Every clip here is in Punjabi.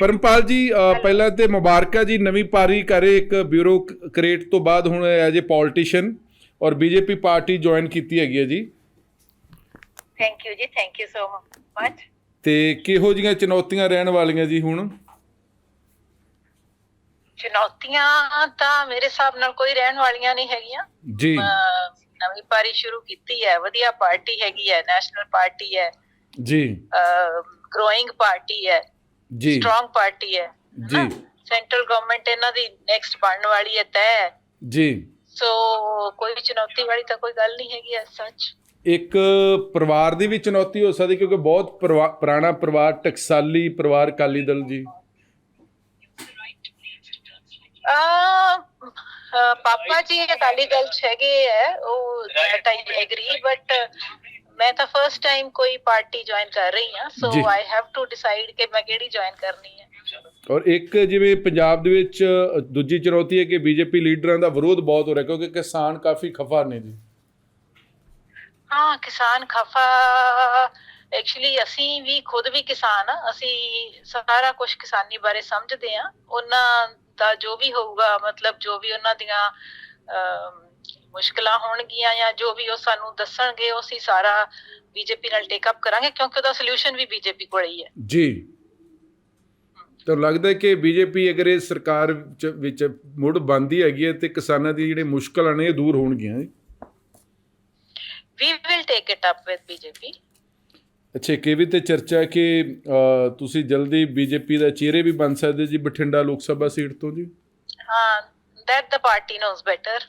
ਪਰਮਪਾਲ ਜੀ ਅ, ਪਹਿਲਾਂ ਤੇ ਮੁਬਾਰਕਾਂ ਜੀ ਨਵੀਂ ਪਾਰੀ ਕਰੇ ਇੱਕ ਬਿਊਰੋ ਕ੍ਰੀਏਟ ਤੋਂ ਬਾਅਦ ਹੁਣ ਐਜ ਏ ਪੋਲੀਟੀਸ਼ੀਅਨ ਔਰ ਬੀਜੇਪੀ ਪਾਰਟੀ ਜੁਆਇਨ ਕੀਤੀ ਹੈਗੀ ਹੈ ਜੀ। ਥੈਂਕ ਯੂ ਜੀ ਥੈਂਕ ਯੂ ਸੋ ਮਚ ਤੇ ਕਿਹੋ ਜੀਆਂ ਚੁਣੌਤੀਆਂ ਰਹਿਣ ਵਾਲੀਆਂ ਜੀ ਹੁਣ? ਚੁਣੌਤੀਆਂ ਤਾਂ ਮੇਰੇ ਹਿਸਾਬ ਨਾਲ ਕੋਈ ਰਹਿਣ ਵਾਲੀਆਂ ਨਹੀਂ ਹੈਗੀਆਂ। ਜੀ। ਨਵੀਂ ਪਾਰੀ ਸ਼ੁਰੂ ਕੀਤੀ ਹੈ ਵਧੀਆ ਪਾਰਟੀ ਹੈਗੀ ਹੈ ਨੈਸ਼ਨਲ ਪਾਰਟੀ ਹੈ। ਜੀ। ਗਰੋਇੰਗ ਪਾਰਟੀ ਹੈ। ਜੀ। ਸਟਰੋਂਗ ਪਾਰਟੀ ਹੈ ਜੀ। ਸੈਂਟਰਲ ਗਵਰਨਮੈਂਟ ਇਹਨਾਂ ਦੀ ਨੈਕਸਟ ਬਣਨ ਵਾਲੀ ਹੈ ਤੈ। ਜੀ। ਸੋ ਕੋਈ ਚੁਣੌਤੀ ਵਾਲੀ ਤਾਂ ਕੋਈ ਗੱਲ ਨਹੀਂ ਹੈਗੀ ਐਸ ਸੱਚ ਇੱਕ ਪਰਿਵਾਰ ਦੀ ਵੀ ਚੁਣੌਤੀ ਹੋ ਸਕਦੀ ਕਿਉਂਕਿ ਬਹੁਤ ਪੁਰਾਣਾ ਪਰਿਵਾਰ ਟਕਸਾਲੀ ਪਰਿਵਾਰ ਅਕਾਲੀ ਦਲ ਜੀ। ਪਾਪਾ ਜੀ ਅਕਾਲੀ ਦਲ ਚ ਹੈਗੇ ਹੈ ਉਹ ਦੈਟ ਆਈ ਐਗਰੀ ਬਟ ਮੈਂ ਤਾਂ ਫਰਸਟ ਟਾਈਮ ਕੋਈ ਪਾਰਟੀ ਜੁਆਇਨ ਕਰ ਰਹੀ ਹਾਂ ਸੋ ਜੀ। ਆਈ ਹੈਵ ਟੂ ਡਿਸਾਈਡ ਕਿ ਮੈਂ ਕਿਹੜੀ ਜੁਆਇਨ ਕਰਨੀ ਹੈ। ਔਰ ਇੱਕ ਜਿਵੇਂ ਪੰਜਾਬ ਦੇ ਵਿੱਚ ਦੂਜੀ ਚੁਣੌਤੀ ਹੈ ਕਿ ਬੀਜੇਪੀ ਲੀਡਰਾਂ ਦਾ ਵਿਰੋਧ ਬਹੁਤ ਹੋ ਰਿਹਾ ਕਿਉਂਕਿ ਕਿਸਾਨ ਕਾਫੀ ਖਫਾ ਨੇ ਜੀ। ਹਾਂ ਕਿਸਾਨ ਖਫਾ ਐਕਚੁਅਲੀ ਅਸੀਂ ਵੀ ਖੁਦ ਵੀ ਕਿਸਾਨ ਆ ਅਸੀਂ ਸਾਰਾ ਕੁਝ ਕਿਸਾਨੀ ਬਾਰੇ ਸਮਝਦੇ ਆ ਉਹਨਾਂ ਦਾ ਜੋ ਵੀ ਹੋਊਗਾ ਮਤਲਬ ਜੋ ਵੀ ਉਹਨਾਂ ਦੀਆਂ ਅਮ, ਮੁਸ਼ਕਲਾਂ ਹੋਣਗੀਆਂ ਜਾਂ ਜੋ ਵੀ ਉਹ ਸਾਨੂੰ ਦੱਸਣਗੇ ਉਹ ਅਸੀਂ ਸਾਰਾ ਬੀਜੇਪੀ ਨਾਲ ਟੇਕ ਅਪ ਕਰਾਂਗੇ ਕਿਉਂਕਿ ਉਹਦਾ ਸੋਲੂਸ਼ਨ ਵੀ ਬੀਜੇਪੀ ਕੋਲ ਹੀ ਹੈ। ਜੀ। ਤਾਂ ਲੱਗਦਾ ਹੈ ਕਿ ਬੀਜੇਪੀ ਅਗਰ ਇਹ ਸਰਕਾਰ ਵਿੱਚ ਮੁੜ ਬੰਦੀ ਹੈਗੀ ਹੈ ਤੇ ਕਿਸਾਨਾਂ ਦੀ ਜਿਹੜੇ ਮੁਸ਼ਕਲਾਂ ਨੇ ਇਹ ਦੂਰ ਹੋਣਗੀਆਂ we will take it up with BJP ਅੱਛਾ ਇੱਕ ਇਹ ਵੀ ਤੇ ਚਰਚਾ ਕਿ ਤੁਸੀਂ ਜਲਦੀ ਬੀਜੇਪੀ ਦਾ ਚਿਹਰੇ ਵੀ ਬਣ ਸਕਦੇ ਜੀ ਬਠਿੰਡਾ ਲੋਕ ਸਭਾ ਸੀਟ ਤੋਂ ਜੀ। ਹਾਂ that the party knows better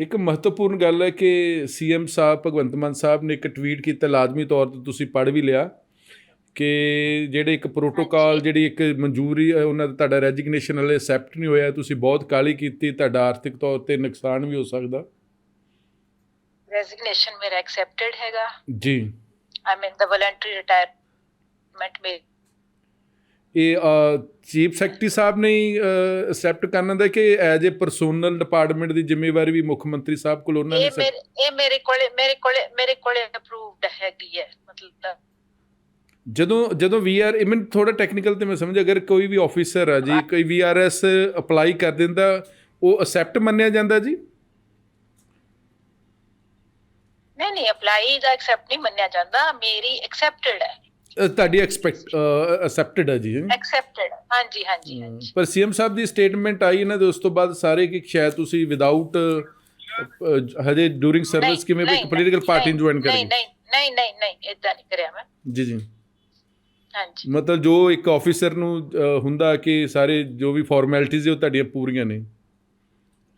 ਇੱਕ ਮਹੱਤਵਪੂਰਨ ਗੱਲ ਹੈ ਕਿ ਸੀਐਮ ਸਾਹਿਬ ਭਗਵੰਤ ਮਾਨ ਸਾਹਿਬ ਨੇ ਇੱਕ ਟਵੀਟ ਕੀਤਾ ਲਾਜ਼ਮੀ ਤੌਰ ਤੇ ਤੁਸੀਂ ਪੜ੍ਹ ਵੀ ਲਿਆ ਕਿ ਜਿਹੜੇ ਇੱਕ ਪ੍ਰੋਟੋਕਾਲ ਜਿਹੜੀ ਇੱਕ ਮਨਜ਼ੂਰੀ ਉਹਨਾਂ ਦਾ ਤੁਹਾਡਾ ਰੈਜ਼ਿਗਨੇਸ਼ਨ ਹਲੇ ਐਕਸੈਪਟ ਨਹੀਂ ਹੋਇਆ ਤੁਸੀਂ ਬਹੁਤ ਕਾਲੀ ਕੀਤੀ ਤੁਹਾਡਾ ਆਰਥਿਕ ਤੌਰ ਤੇ ਨੁਕਸਾਨ ਵੀ ਹੋ ਸਕਦਾ। ਰੈਜ਼ਿਗਨੇਸ਼ਨ ਮੇਰਾ ਐਕਸੈਪਟਡ ਹੈਗਾ। ਜੀ। ਆਈ ਮੀਨ ਦ ਵੋਲੰਟਰੀ ਰਿਟਾਇਰਮੈਂਟ ਮੇ ਇਹ ਚੀਫ ਸੈਕਟਰੀ ਸਾਹਿਬ ਨੇ ਐਕਸੈਪਟ ਕਰਨਾ ਦਾ ਕਿ ਐਜ਼ ਅ ਪਰਸਨਲ ਡਿਪਾਰਟਮੈਂਟ ਦੀ ਜ਼ਿੰਮੇਵਾਰੀ ਵੀ ਮੁੱਖ ਮੰਤਰੀ ਸਾਹਿਬ ਕੋਲ ਉਹਨਾਂ ਨੇ ਇਹ ਮੇਰੇ ਕੋਲੇ ਮੇਰੇ ਕੋਲੇ ਮੇਰੇ ਕੋਲੇ ਅਪਰੂਵਡ ਹੈਗੀ ਹੈ ਮਤਲਬ ਜਦੋਂ ਜਦੋਂ ਵੀ ਆਰ ਇਵਨ ਥੋੜਾ ਟੈਕਨੀਕਲ ਤੇ ਮੈਂ ਸਮਝ ਅਗਰ ਕੋਈ ਵੀ ਆਫੀਸਰ ਆ ਜੀ ਕੋਈ ਵੀ ਆਰ ਐਸ ਅਪਲਾਈ ਕਰ ਦਿੰਦਾ ਉਹ ਅਸੈਪਟ ਮੰਨਿਆ ਜਾਂਦਾ ਜੀ? ਨਹੀਂ ਨਹੀਂ ਅਪਲਾਈ ਦਾ ਐਕਸੈਪਟ ਨਹੀਂ ਮੰਨਿਆ ਜਾਂਦਾ ਮੇਰੀ ਐਕਸੈਪਟਡ ਹੈ। ਤੁਹਾਡੀ ਐਕਸਪੈਕਟ ਅਸੈਪਟਡ ਹੈ ਜੀ ਐਕਸੈਪਟਡ ਹਾਂਜੀ ਹਾਂਜੀ ਹਾਂਜੀ। ਪਰ ਸੀਐਮ ਸਾਹਿਬ ਦੀ ਸਟੇਟਮੈਂਟ ਆਈ ਇਹਨਾਂ ਦੇ ਉਸ ਤੋਂ ਬਾਅਦ ਸਾਰੇ ਕਿ ਸ਼ਾਇਦ ਤੁਸੀਂ ਵਿਦਆਊਟ ਹਜੇ ਡੂਰਿੰਗ ਸਰਵਿਸ ਕਿਵੇਂ ਇੱਕ ਪੋਲੀਟੀਕਲ ਪਾਰਟੀ ਜੁਆਇਨ ਨਹੀਂ ਕਰਨੀ ਨਹੀਂ ਨਹੀਂ ਨਹੀਂ ਨਹੀਂ ਇਦਾਂ ਨਹੀਂ ਕਰਿਆ ਮੈਂ। ਜੀ ਜੀ। ਹਾਂਜੀ। ਮਤਲਬ ਜੋ ਇੱਕ ਆਫੀਸਰ ਨੂੰ ਹੁੰਦਾ ਕਿ ਸਾਰੇ ਜੋ ਵੀ ਫਾਰਮੈਲਿਟੀਜ਼ ਉਹ ਤੁਹਾਡੀਆਂ ਪੂਰੀਆਂ ਨੇ?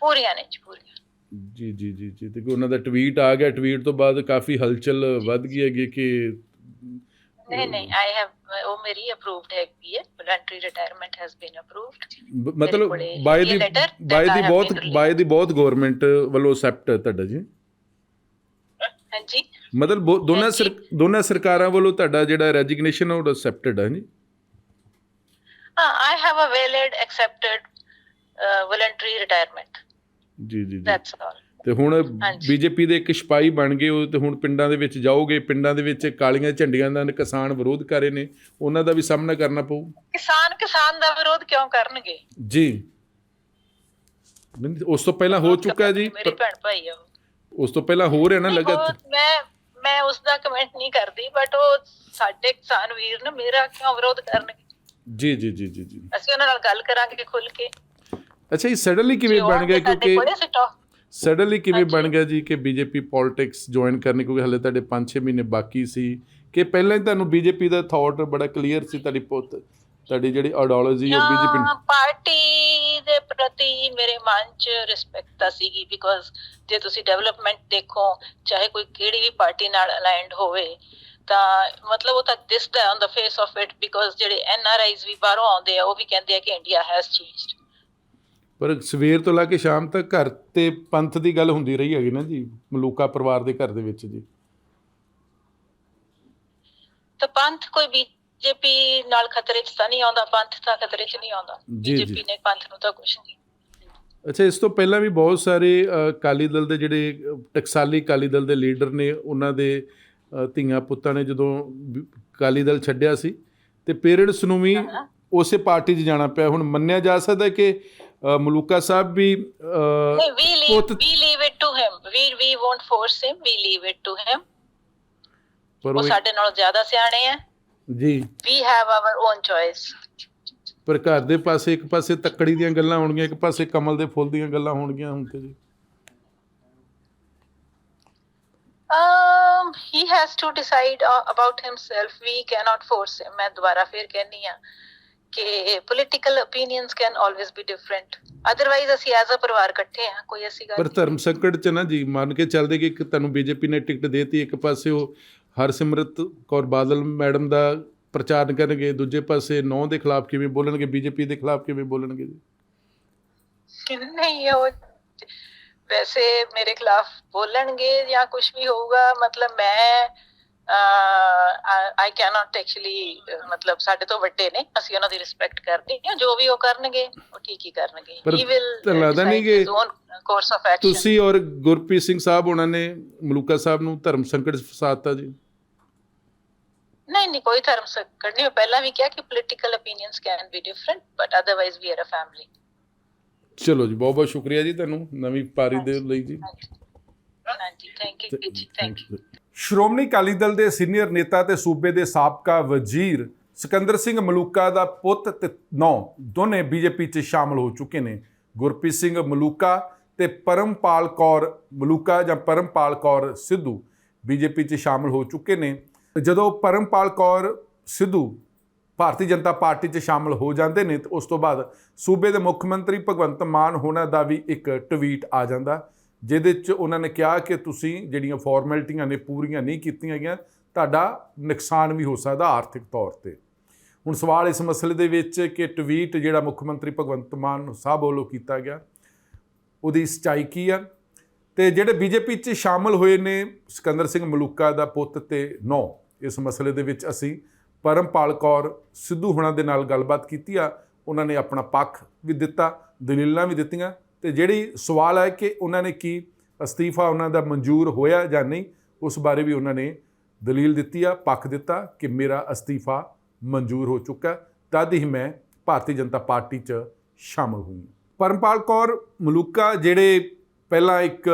ਪੂਰੀਆਂ ਨੇ ਜੀ ਪੂਰੀਆਂ। ਜੀ ਜੀ ਜੀ ਜੀ। ਤੇ ਉਹਨਾਂ ਦਾ ਟਵੀਟ ਆ ਗਿਆ ਟਵੀਟ ਤੋਂ ਬਾਅਦ ਕਾਫੀ ਹਲਚਲ ਵੱਧ ਗਈ ਹੈਗੀ ਕਿ ਨਹੀਂ ਨਹੀਂ ਆਈ ਹੈਵ ਉਹ ਮੇਰੀ ਅਪਰੂਵਡ ਹੈਗੀ ਹੈ voluntary retirement has been approved ਮਤਲਬ ਬਾਈ ਦੀ ਬਾਈ ਦੀ ਬਹੁਤ. ਬਾਈ ਦੀ ਬਹੁਤ ਗਵਰਨਮੈਂਟ ਵੱਲੋਂ ਅਸੈਪਟ ਤੁਹਾਡਾ ਜੀ। ਹਾਂਜੀ। ਮਤਲਬ ਦੋਨਾਂ ਦੋਨਾਂ ਸਰਕਾਰਾਂ ਵੱਲੋਂ ਤੁਹਾਡਾ ਜਿਹੜਾ ਰੈਜ਼ਿਗਨੇਸ਼ਨ ਉਹ ਅਸੈਪਟਡ ਹੈ ਜੀ ਹਾਂ I have a valid accepted voluntary retirement ਜੀ ਜੀ ਜੀ। ਦੈਟਸ ਆਲ ਤੇ ਹੁਣ। ਬੀਜੇਪੀ ਦੇ ਇੱਕ ਸਿਪਾਹੀ ਬਣ ਗਏ ਹੋ ਤੇ ਹੁਣ ਪਿੰਡਾਂ ਦੇ ਵਿੱਚ ਜਾਓਗੇ ਪਿੰਡਾਂ ਦੇ ਵਿੱਚ ਕਾਲੀਆਂ ਝੰਡੀਆਂ ਦਾ ਕਿਸਾਨ ਵਿਰੋਧ ਕਰ ਰਹੇ ਨੇ ਉਹਨਾਂ ਦਾ ਵੀ ਸਾਹਮਣਾ ਕਰਨਾ ਪਊ। ਕਿਸਾਨ ਕਿਸਾਨ ਦਾ ਵਿਰੋਧ ਕਿਉਂ ਕਰਨਗੇ? ਜੀ। ਉਸ ਤੋਂ ਪਹਿਲਾਂ ਹੋ ਚੁੱਕਾ ਜੀ ਮੇਰੀ ਭੈਣ ਭਾਈ ਆ ਉਹ। ਉਸ ਤੋਂ ਪਹਿਲਾਂ ਹੋ ਰਿਹਾ ਨਾ ਨਹੀਂ, ਲਗਤ ਉਹ ਮੈਂ ਮੈਂ ਉਸ ਦਾ ਕਮੈਂਟ ਨਹੀਂ ਕਰਦੀ ਬਟ ਉਹ ਸਾਡੇ ਕਿਸਾਨ ਵੀਰ ਨੇ ਮੇਰਾ ਕਿਉਂ ਵਿਰੋਧ ਕਰਨਗੇ? ਜੀ ਜੀ ਜੀ ਜੀ ਜੀ। ਅਸੀਂ ਉਹਨਾਂ ਨਾਲ ਗੱਲ ਕਰਾਂਗੇ ਖੁੱਲ ਕੇ। ਅੱਛਾ ਇਹ ਸਡਨਲੀ ਕਿਵੇਂ ਬਣ ਗਿਆ ਸਾਡੇ ਕਿਉਂਕਿ ਸਡਨਲੀ ਕਿਵੇਂ। ਬਣ ਗਿਆ ਜੀ ਕਿ ਬੀਜੇਪੀ ਪੋਲਿਟਿਕਸ ਜੁਆਇਨ ਕਰਨੀ? ਕਿਉਂਕਿ ਹਲੇ ਤੁਹਾਡੇ 5-6 ਮਹੀਨੇ ਬਾਕੀ ਸੀ ਕਿ ਪਹਿਲਾਂ ਹੀ ਤੁਹਾਨੂੰ ਬੀਜੇਪੀ ਦਾ ਥਾਟ ਬੜਾ ਕਲੀਅਰ ਸੀ ਤੁਹਾਡੀ ਪੁੱਤ ਤੁਹਾਡੀ ਜਿਹੜੀ ਆਈਡੀਓਲੋਜੀ ਉਹ ਹਾਂ, ਬੀਜੇਪੀ ਪਾਰਟੀ ਦੇ ਪ੍ਰਤੀ ਮੇਰੇ ਮਨ 'ਚ ਰਿਸਪੈਕਟ ਤਾਂ ਸੀਗੀ ਬਿਕੋਜ਼ ਜੇ ਤੁਸੀਂ ਡਿਵੈਲਪਮੈਂਟ ਦੇਖੋ ਚਾਹੇ ਕੋਈ ਕਿਹੜੀ ਵੀ ਪਾਰਟੀ ਨਾਲ ਅਲਾਈਨਡ ਹੋਵੇ ਤਾਂ ਮਤਲਬ ਉਹ ਤਾਂ ਦਿਸਦਾ on the face of it because ਜਿਹੜੇ ਐਨ ਆਰ ਆਈਜ਼ ਵੀ ਬਾਹਰੋਂ ਆਉਂਦੇ ਆ ਉਹ ਵੀ ਕਹਿੰਦੇ ਆ ਕਿ ਇੰਡੀਆ ਹੈਜ਼ ਚੇਂਜਡ ਪਰ ਸਵੇਰ ਤੋਂ ਲੈ ਕੇ ਸ਼ਾਮ ਤੱਕ ਘਰ ਤੇ ਪੰਥ ਦੀ ਗੱਲ ਹੁੰਦੀ ਰਹੀ ਹੈਗੀ ਨਾ ਜੀ ਮਲੂਕਾ ਪਰਿਵਾਰ ਦੇ ਘਰ ਦੇ ਵਿੱਚ ਜੀ ਤਾਂ ਪੰਥ ਕੋਈ ਬੀਜੇਪੀ ਨਾਲ ਖਤਰੇ 'ਚ ਤਾਂ ਨਹੀਂ ਆਉਂਦਾ ਪੰਥ ਤਾਂ ਖਤਰੇ 'ਚ ਨਹੀਂ ਆਉਂਦਾ। ਬੀਜੇਪੀ ਨੇ ਪੰਥ ਨੂੰ ਤਾਂ ਕੁਝ ਨਹੀਂ ਅੱਛਾ ਇਸ ਤੋਂ ਪਹਿਲਾਂ ਵੀ ਬਹੁਤ ਸਾਰੇ ਅ, ਅਕਾਲੀ ਦਲ ਦੇ ਜਿਹੜੇ ਟਕਸਾਲੀ ਅਕਾਲੀ ਦਲ ਦੇ ਲੀਡਰ ਨੇ ਉਹਨਾਂ ਦੇ ਧੀਆਂ ਪੁੱਤਾਂ ਨੇ ਜਦੋਂ ਵੀ ਅਕਾਲੀ ਦਲ ਛੱਡਿਆ ਸੀ ਤੇ ਪੇਰੈਂਟਸ ਨੂੰ ਵੀ। ਉਸੇ ਪਾਰਟੀ 'ਚ ਜਾਣਾ ਪਿਆ ਹੁਣ ਮੰਨਿਆ ਜਾ ਸਕਦਾ ਕਿ ਮਲੂਕਾ ਸਾਹਿਬ ਵੀ ਵੀ ਲੀਵ ਪੁੱਤ- we leave it to him we we won't force him we leave it to him ਪਰ ਉਹ ਉਹ ਸਾਡੇ ਨਾਲੋਂ ਜ਼ਿਆਦਾ ਸਿਆਣੇ ਆ। ਜੀ। We have our own choice ਪਰ ਘਰ ਦੇ ਪਾਸੇ ਇੱਕ ਪਾਸੇ ਤੱਕੜੀ ਦੀਆਂ ਗੱਲਾਂ ਹੋਣਗੀਆਂ ਇੱਕ ਪਾਸੇ ਕਮਲ ਦੇ ਫੁੱਲ ਦੀਆਂ ਗੱਲਾਂ ਹੋਣਗੀਆਂ ਹੁਣ ਤੇ ਜੀ। Um he has to decide uh, about himself. We cannot force him ਮੈਂ ਦੁਬਾਰਾ ਫਿਰ ਕਹਿੰਨੀ ਆ ਕਿ political opinions can always be different otherwise ਅਸੀਂ ਐਜ਼ ਅ ਪਰਿਵਾਰ ਇਕੱਠੇ ਆ ਕੋਈ ਐਸੀ ਗੱਲ ਪਰ। ਧਰਮ ਸੰਕਟ ਚ ਨਾ ਜੀ ਮੰਨ ਕੇ ਚੱਲਦੇ ਕਿ ਇੱਕ ਤੁਹਾਨੂੰ ਬੀਜੇਪੀ ਨੇ ਟਿਕਟ ਦੇਤੀ ਇੱਕ ਪਾਸੇ ਉਹ ਹਰਸਿਮਰਤ ਕੌਰ ਬਾਦਲ ਮੈਡਮ ਦਾ ਪ੍ਰਚਾਰ ਕਰਨਗੇ ਦੂਜੇ ਪਾਸੇ ਨੌ ਦੇ ਖਿਲਾਫ ਕਿਵੇਂ ਬੋਲਣਗੇ ਬੀਜੇਪੀ ਦੇ ਖਿਲਾਫ ਕਿਵੇਂ ਬੋਲਣਗੇ ਜੀ ਨਹੀਂ ਉਹ ਵੈਸੇ ਮੇਰੇ ਖਿਲਾਫ ਬੋਲਣਗੇ ਜਾਂ ਕੁਝ ਵੀ ਹੋਊਗਾ ਮਤਲਬ ਮੈਂ ਆਈ ਕੈਨੋਟ ਐਕਚੁਅਲੀ ਮਤਲਬ ਸਾਡੇ ਤੋਂ ਵੱਡੇ ਨੇ ਅਸੀਂ ਉਹਨਾਂ ਦੀ ਰਿਸਪੈਕਟ ਕਰਦੇ ਹਾਂ ਜੋ ਵੀ ਉਹ ਕਰਨਗੇ ਉਹ ਠੀਕ ਹੀ ਕਰਨਗੇ। ਹੀ ਵਿਲ ਤੁਹਾਨੂੰ ਲੱਗਦਾ ਨਹੀਂ ਕਿ ਕੋਰਸ ਆਫ ਐਕਸ਼ਨ ਤੁਸੀਂ ਔਰ ਗੁਰਪ੍ਰੀਤ ਸਿੰਘ ਸਾਹਿਬ ਉਹਨਾਂ ਨੇ ਮਲੂਕਾ ਸਾਹਿਬ ਨੂੰ ਧਰਮ ਸੰਕਟ ਫਸਾਤਾ ਜੀ? ਨਹੀਂ ਨਹੀਂ ਕੋਈ ਧਰਮ ਸੰਕਟ ਨਹੀਂ। ਪਹਿਲਾਂ ਵੀ ਕਿਹਾ ਕਿ political opinions can be different but otherwise we are a family ਚਲੋ ਜੀ ਬਹੁਤ ਬਹੁਤ ਸ਼ੁਕਰੀਆ ਜੀ ਤੁਹਾਨੂੰ ਨਵੀਂ ਪਾਰੀ ਦੇ ਲਈ ਜੀ। ਹਾਂਜੀ। ਥੈਂਕ ਯੂ ਜੀ ਥੈਂਕ ਯੂ ਸ਼੍ਰੋਮਣੀ ਅਕਾਲੀ ਦਲ ਦੇ ਸੀਨੀਅਰ ਨੇਤਾ ਤੇ ਸੂਬੇ ਦੇ ਸਾਬਕਾ ਵਜ਼ੀਰ ਸਿਕੰਦਰ ਸਿੰਘ ਮਲੂਕਾ ਦਾ ਪੁੱਤ ਤੇ ਨੌ ਦੋਨੇ ਬੀਜੇਪੀ 'ਚ ਸ਼ਾਮਲ ਹੋ ਚੁੱਕੇ ਨੇ। ਗੁਰਪ੍ਰੀਤ ਸਿੰਘ ਮਲੂਕਾ ਤੇ ਪਰਮਪਾਲ ਕੌਰ ਮਲੂਕਾ ਜਾਂ ਪਰਮਪਾਲ ਕੌਰ ਸਿੱਧੂ ਬੀਜੇਪੀ 'ਚ ਸ਼ਾਮਲ ਹੋ ਚੁੱਕੇ ਨੇ। ਜਦੋਂ ਪਰਮਪਾਲ ਕੌਰ ਸਿੱਧੂ ਭਾਰਤੀ ਜਨਤਾ ਪਾਰਟੀ 'ਚ ਸ਼ਾਮਲ ਹੋ ਜਾਂਦੇ ਨੇ ਤੇ ਉਸ ਤੋਂ ਬਾਅਦ ਸੂਬੇ ਦੇ ਮੁੱਖ ਮੰਤਰੀ ਭਗਵੰਤ ਮਾਨ ਹੋਣਾ ਦਾ ਵੀ ਇੱਕ ਟਵੀਟ ਆ ਜਾਂਦਾ। ਜਿਹਦੇ 'ਚ ਉਹਨਾਂ ਨੇ ਕਿਹਾ ਕਿ ਤੁਸੀਂ ਜਿਹੜੀਆਂ ਫਾਰਮੈਲਿਟੀਆਂ ਨੇ ਪੂਰੀਆਂ ਨਹੀਂ ਕੀਤੀਆਂ ਗਈਆਂ, ਤੁਹਾਡਾ ਨੁਕਸਾਨ ਵੀ ਹੋ ਸਕਦਾ ਆਰਥਿਕ ਤੌਰ ਤੇ। ਹੁਣ ਸਵਾਲ ਇਸ ਮਸਲੇ ਦੇ ਵਿੱਚ ਕਿ ਟਵੀਟ ਜਿਹੜਾ ਮੁੱਖ ਮੰਤਰੀ ਭਗਵੰਤ ਮਾਨ ਸਾਹਿਬ ਵੱਲੋਂ ਕੀਤਾ ਗਿਆ, ਉਹਦੀ ਸਚਾਈ ਕੀ ਆ? ਤੇ ਜਿਹੜੇ ਬੀਜੇਪੀ 'ਚ ਸ਼ਾਮਲ ਹੋਏ ਨੇ ਸਿਕੰਦਰ ਸਿੰਘ ਮਲੂਕਾ ਦਾ ਪੁੱਤ ਤੇ ਨੌ, ਇਸ ਮਸਲੇ ਦੇ ਵਿੱਚ ਅਸੀਂ ਪਰਮਪਾਲ ਕੌਰ ਸਿੱਧੂ ਹੁਣਾਂ ਦੇ ਨਾਲ ਗੱਲਬਾਤ ਕੀਤੀ ਆ। ਉਹਨਾਂ ਨੇ ਆਪਣਾ ਪੱਖ ਵੀ ਦਿੱਤਾ, ਦਲੀਲਾਂ ਵੀ ਦਿੱਤੀਆਂ। ਤੇ ਜਿਹੜੀ ਸਵਾਲ ਹੈ ਕਿ ਉਹਨਾਂ ਨੇ ਕੀ ਅਸਤੀਫਾ ਉਹਨਾਂ ਦਾ ਮਨਜ਼ੂਰ ਹੋਇਆ ਜਾਂ ਨਹੀਂ, ਉਸ ਬਾਰੇ ਵੀ ਉਹਨਾਂ ਨੇ ਦਲੀਲ ਦਿੱਤੀ ਆ, ਪੱਖ ਦਿੱਤਾ ਕਿ ਮੇਰਾ ਅਸਤੀਫਾ ਮਨਜ਼ੂਰ ਹੋ ਚੁੱਕਾ ਤਦ ਹੀ ਮੈਂ ਭਾਰਤੀ ਜਨਤਾ ਪਾਰਟੀ 'ਚ ਸ਼ਾਮਲ ਹੋਈ ਪਰਮਪਾਲ ਕੌਰ ਮਲੂਕਾ, ਜਿਹੜੇ ਪਹਿਲਾਂ ਇੱਕ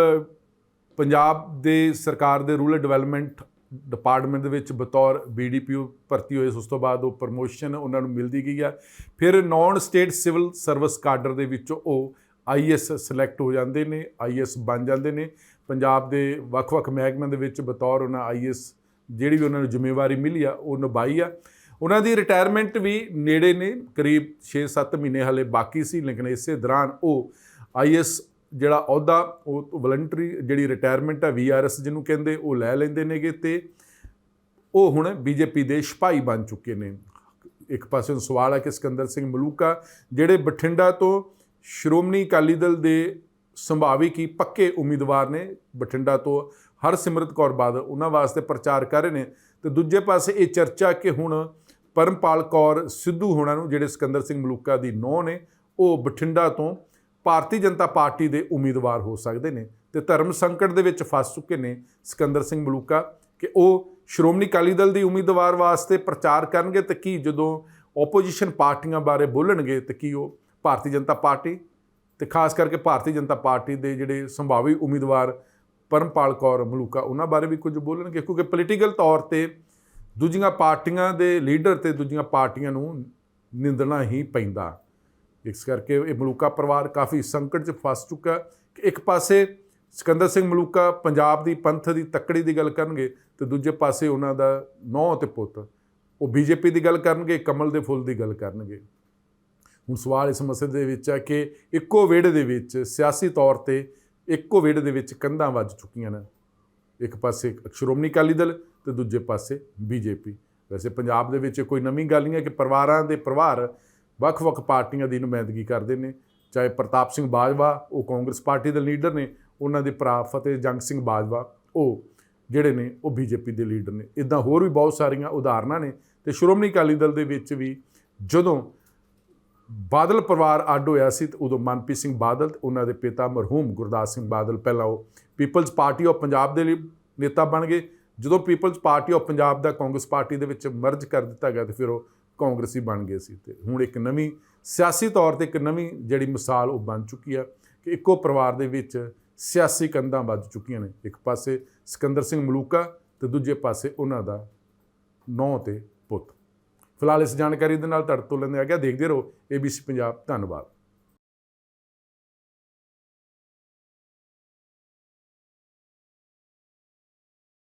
ਪੰਜਾਬ ਦੇ ਸਰਕਾਰ ਦੇ ਰੂਰਲ ਡਿਵੈਲਪਮੈਂਟ ਡਿਪਾਰਟਮੈਂਟ ਦੇ ਵਿੱਚ ਬਤੌਰ ਬੀਡੀਪੀਓ ਭਰਤੀ ਹੋਏ, ਉਸ ਤੋਂ ਬਾਅਦ ਉਹ ਪ੍ਰਮੋਸ਼ਨ ਉਹਨਾਂ ਨੂੰ ਮਿਲਦੀ ਗਈ ਆ। ਫਿਰ non state civil service cadre ਦੇ ਵਿੱਚ ਉਹ ਆਈਐਸ ਸਿਲੈਕਟ ਹੋ ਜਾਂਦੇ ਨੇ ਆਈਐਸ ਬਣ ਜਾਂਦੇ ਨੇ। ਪੰਜਾਬ ਦੇ ਵੱਖ-ਵੱਖ ਮਹਿਕਮਿਆਂ ਦੇ ਵਿੱਚ ਬਤੌਰ ਉਹਨਾਂ ਆਈਐਸ ਜਿਹੜੀ ਵੀ ਉਹਨਾਂ ਨੂੰ ਜ਼ਿੰਮੇਵਾਰੀ ਮਿਲੀ ਆ, ਉਹ ਨਿਭਾਈ ਆ। ਉਹਨਾਂ ਦੀ ਰਿਟਾਇਰਮੈਂਟ ਵੀ ਨੇੜੇ ਨੇ, ਕਰੀਬ 6-7 ਮਹੀਨੇ ਹਲੇ ਬਾਕੀ ਸੀ, ਲੇਕਿਨ ਇਸੇ ਦੌਰਾਨ ਉਹ ਆਈਐਸ ਜਿਹੜਾ ਅਹੁਦਾ, ਉਹ ਵਲੰਟਰੀ ਜਿਹੜੀ ਰਿਟਾਇਰਮੈਂਟ ਹੈ ਵੀਆਰਐਸ ਜਿਹਨੂੰ ਕਹਿੰਦੇ, ਉਹ ਲੈ ਲੈਂਦੇ ਨੇਗੇ ਤੇ ਉਹ ਹੁਣ ਬੀਜੇਪੀ ਦੇ ਸਿਪਾਹੀ ਬਣ ਚੁੱਕੇ ਨੇ। ਇੱਕ ਪਾਸੇ ਸਵਾਲ ਹੈ ਕਿ ਸਿਕੰਦਰ ਸਿੰਘ ਮਲੂਕਾ, ਜਿਹੜੇ ਬਠਿੰਡਾ ਤੋਂ ਸ਼੍ਰੋਮਣੀ ਅਕਾਲੀ ਦਲ ਦੇ ਸੰਭਾਵੀ ਕੀ ਪੱਕੇ ਉਮੀਦਵਾਰ ਨੇ ਬਠਿੰਡਾ ਤੋਂ ਹਰਸਿਮਰਤ ਕੌਰ ਬਾਦਲ, ਉਹਨਾਂ ਵਾਸਤੇ ਪ੍ਰਚਾਰ ਕਰ ਰਹੇ ਨੇ। ਤੇ ਦੂਜੇ ਪਾਸੇ ਇਹ ਚਰਚਾ ਕਿ ਹੁਣ ਪਰਮਪਾਲ ਕੌਰ ਸਿੱਧੂ ਹੋਣਾ ਨੂੰ, ਜਿਹੜੇ ਸਿਕੰਦਰ ਸਿੰਘ ਮਲੂਕਾ ਦੀ ਨੌ ਨੇ, ਉਹ ਬਠਿੰਡਾ ਤੋਂ ਭਾਰਤੀ ਜਨਤਾ ਪਾਰਟੀ ਦੇ ਉਮੀਦਵਾਰ ਹੋ ਸਕਦੇ ਨੇ। ਤੇ ਧਰਮ ਸੰਕਟ ਦੇ ਵਿੱਚ ਫਸ ਚੁੱਕੇ ਨੇ ਸਿਕੰਦਰ ਸਿੰਘ ਮਲੂਕਾ ਕਿ ਉਹ ਸ਼੍ਰੋਮਣੀ ਅਕਾਲੀ ਦਲ ਦੀ ਉਮੀਦਵਾਰ ਵਾਸਤੇ ਪ੍ਰਚਾਰ ਕਰਨਗੇ ਤੇ ਕੀ ਜਦੋਂ ਆਪੋਜੀਸ਼ਨ ਪਾਰਟੀਆਂ ਬਾਰੇ ਬੋਲਣਗੇ ਤੇ ਕੀ ਉਹ ਭਾਰਤੀ ਜਨਤਾ ਪਾਰਟੀ ਤੇ ਖਾਸ ਕਰਕੇ ਭਾਰਤੀ ਜਨਤਾ ਪਾਰਟੀ ਦੇ ਜਿਹੜੇ ਸੰਭਾਵੀ ਉਮੀਦਵਾਰ ਪਰਮਪਾਲ ਕੌਰ ਮਲੂਕਾ, ਉਹਨਾਂ ਬਾਰੇ ਵੀ ਕੁਝ ਬੋਲਣਗੇ, ਕਿਉਂਕਿ ਪੋਲੀਟੀਕਲ ਤੌਰ ਤੇ ਦੂਜੀਆਂ ਪਾਰਟੀਆਂ ਦੇ ਲੀਡਰ ਤੇ ਦੂਜੀਆਂ ਪਾਰਟੀਆਂ ਨੂੰ ਨਿੰਦਣਾ ਹੀ ਪੈਂਦਾ। ਇਸ ਕਰਕੇ ਇਹ ਮਲੂਕਾ ਪਰਿਵਾਰ ਕਾਫੀ ਸੰਕਟ 'ਚ ਫਸ ਚੁੱਕਾ ਕਿ ਇੱਕ ਪਾਸੇ ਸਿਕੰਦਰ ਸਿੰਘ ਮਲੂਕਾ ਪੰਜਾਬ ਦੀ ਪੰਥ ਦੀ ਤੱਕੜੀ ਦੀ ਗੱਲ ਕਰਨਗੇ ਤੇ ਦੂਜੇ ਪਾਸੇ ਉਹਨਾਂ ਦਾ ਨੌ ਤੇ ਪੁੱਤ, ਉਹ ਬੀਜੇਪੀ ਦੀ ਗੱਲ ਕਰਨਗੇ, ਕਮਲ ਦੇ ਫੁੱਲ ਦੀ ਗੱਲ ਕਰਨਗੇ। ਹੁਣ ਸਵਾਲ ਇਸ ਮਸਲੇ ਦੇ ਵਿੱਚ ਹੈ ਕਿ ਇੱਕੋ ਵਿਹੜੇ ਦੇ ਵਿੱਚ ਸਿਆਸੀ ਤੌਰ ਤੇ ਇੱਕੋ ਵਿਹੜੇ ਦੇ ਵਿੱਚ ਕੰਧਾਂ ਵੱਜ ਚੁੱਕੀਆਂ ਨੇ। ਇੱਕ ਪਾਸੇ ਸ਼੍ਰੋਮਣੀ ਅਕਾਲੀ ਦਲ ਤੇ ਦੂਜੇ ਪਾਸੇ ਬੀਜੇਪੀ। ਵੈਸੇ ਪੰਜਾਬ ਦੇ ਵਿੱਚ ਕੋਈ ਨਵੀਂ ਗੱਲ ਨਹੀਂ ਹੈ ਕਿ ਪਰਿਵਾਰਾਂ ਦੇ ਪਰਿਵਾਰ ਵੱਖ-ਵੱਖ ਪਾਰਟੀਆਂ ਦੀ ਨੁਮਾਇੰਦਗੀ ਕਰਦੇ ਨੇ। ਚਾਹੇ ਪ੍ਰਤਾਪ ਸਿੰਘ ਬਾਜਵਾ, ਉਹ ਕਾਂਗਰਸ ਪਾਰਟੀ ਦੇ ਲੀਡਰ ਨੇ, ਉਹਨਾਂ ਦੇ ਭਰਾ ਫਤਿਹ ਜੰਗ ਸਿੰਘ ਬਾਜਵਾ, ਉਹ ਜਿਹੜੇ ਨੇ, ਉਹ ਬੀਜੇਪੀ ਦੇ ਲੀਡਰ ਨੇ। ਇਦਾਂ ਹੋਰ ਵੀ ਬਹੁਤ ਸਾਰੀਆਂ ਉਦਾਹਰਨਾਂ ਨੇ ਤੇ ਸ਼੍ਰੋਮਣੀ ਅਕਾਲੀ ਦਲ ਦੇ ਵਿੱਚ ਵੀ ਜਦੋਂ ਬਾਦਲ ਪਰਿਵਾਰ ਅੱਡ ਹੋਇਆ ਸੀ ਤੇ ਉਦੋਂ ਮਨਪ੍ਰੀਤ ਸਿੰਘ ਬਾਦਲ ਤੇ ਉਹਨਾਂ ਦੇ ਪਿਤਾ ਮਰਹੂਮ ਗੁਰਦਾਸ ਸਿੰਘ ਬਾਦਲ, ਪਹਿਲਾਂ ਉਹ ਪੀਪਲਜ਼ ਪਾਰਟੀ ਆਫ ਪੰਜਾਬ ਦੇ ਲਈ ਨੇਤਾ ਬਣ ਗਏ। ਜਦੋਂ ਪੀਪਲਜ਼ ਪਾਰਟੀ ਆਫ ਪੰਜਾਬ ਦਾ ਕਾਂਗਰਸ ਪਾਰਟੀ ਦੇ ਵਿੱਚ ਮਰਜ ਕਰ ਦਿੱਤਾ ਗਿਆ ਤੇ ਫਿਰ ਉਹ ਕਾਂਗਰਸੀ ਬਣ ਗਏ ਸੀ ਤੇ ਹੁਣ ਇੱਕ ਨਵੀਂ ਸਿਆਸੀ ਤੌਰ ਤੇ ਇੱਕ ਨਵੀਂ ਜਿਹੜੀ ਮਿਸਾਲ ਉਹ ਬਣ ਚੁੱਕੀ ਆ ਕਿ ਇੱਕੋ ਪਰਿਵਾਰ ਦੇ ਵਿੱਚ ਸਿਆਸੀ ਕੰਧਾਂ ਵੱਜ ਚੁੱਕੀਆਂ ਨੇ। ਇੱਕ ਪਾਸੇ ਸਿਕੰਦਰ ਸਿੰਘ ਮਲੂਕਾ ਤੇ ਦੂਜੇ ਪਾਸੇ ਉਹਨਾਂ ਦਾ ਨੌ ਤੇ ਪੁੱਤ। ਫਿਲਹਾਲ ਇਸ ਜਾਣਕਾਰੀ ਦੇ ਨਾਲ ਤੁਹਾਡੇ ਤੋਂ ਲੈਂਦੇ ਆ ਗਿਆ। ਦੇਖਦੇ ਰਹੋ ABC ਪੰਜਾਬ ਧੰਨਵਾਦ।